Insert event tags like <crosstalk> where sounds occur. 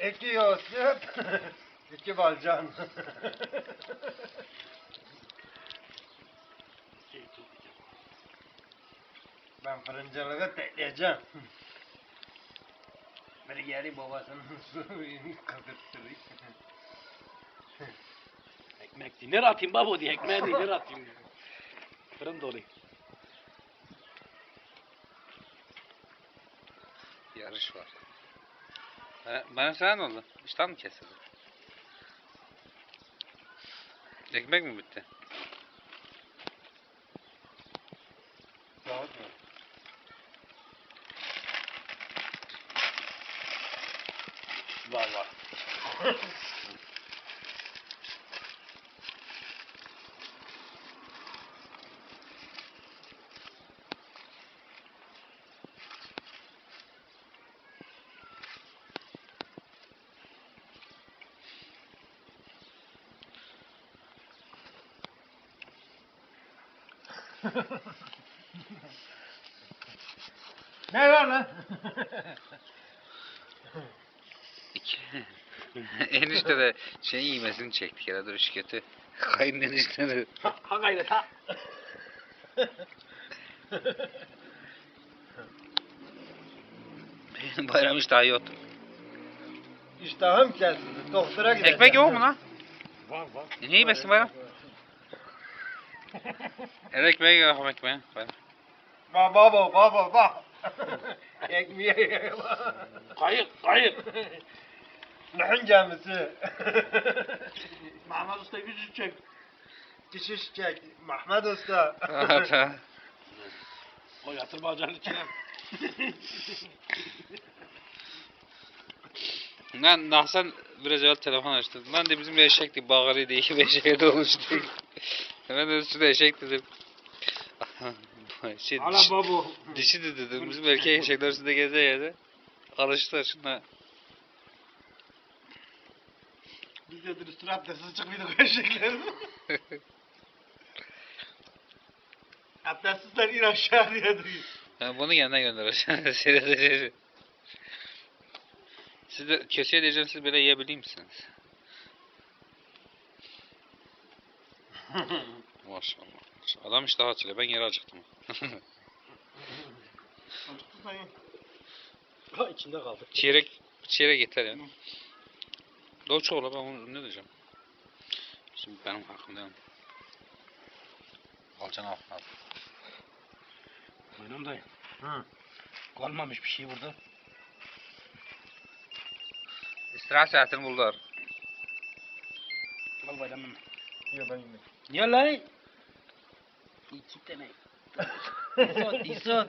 İki Yosef, iki Balcan. <laughs> ben fırıncılığı tekleyeceğim. <laughs> Biri geri babasının <laughs> suyunu kızdırttırıyor. Ekmek dinler atayım babo diye ekmeğe dinler atayım diyor. Fırın dolu. Yarış var. Bana sen ne oldu? İştah mı kesildi? Ekmek mi bitti? Rahat mı? Var var. <laughs> Ne var lan? <laughs> Enişte de şey yemesini çektik ya dur kötü. <laughs> Kayın enişte de. Ha, gayret ha. Bayram iyi otur. İştahım kesildi. Doktora gideceğim. Ekmek yok mu lan? Var var. E, ne yemesin bayram? El ekmeği yok ekmeği. Bayram. Bak baba baba bak. Ekmeğe Kayık kayık. Nahın gemisi. Mahmut Usta yüzü çek. Kişiş çek. Mahmut Usta. Evet, ha. O yatır bacağın içine. Lan Nahsan biraz evvel telefon açtı. Lan de bizim eşekti bağırıydı iki beş eşeğe dolmuştu. De üstüne eşek dedim. şey, Ala diş, babo. dişi de dedim bizim erkek eşekler üstünde geze geze. Alıştılar şuna. Biz de üstüne abdestsiz çıkmıyorduk eşekler. Abdestsizler in aşağı diye duyuyor. Ben bunu yanına göndereceğim. Siz de köşeye diyeceğim siz böyle yiyebilir misiniz? Maşallah. maşallah. Adam işte açılıyor. Ben yere acıktım. Acıktı sayın. Ha içinde kaldı. çeyrek çeyrek yeter ya. Dolça ola ben onu ne diyeceğim? Şimdi benim hakkımda. Alcan al. al. Oynam dayı. Hı. Kalmamış bir şey burada. İstirahat saatini buldular. Al bayram hemen. Yok ben yemeyeyim. Niye lan? İki tane. İsot, isot.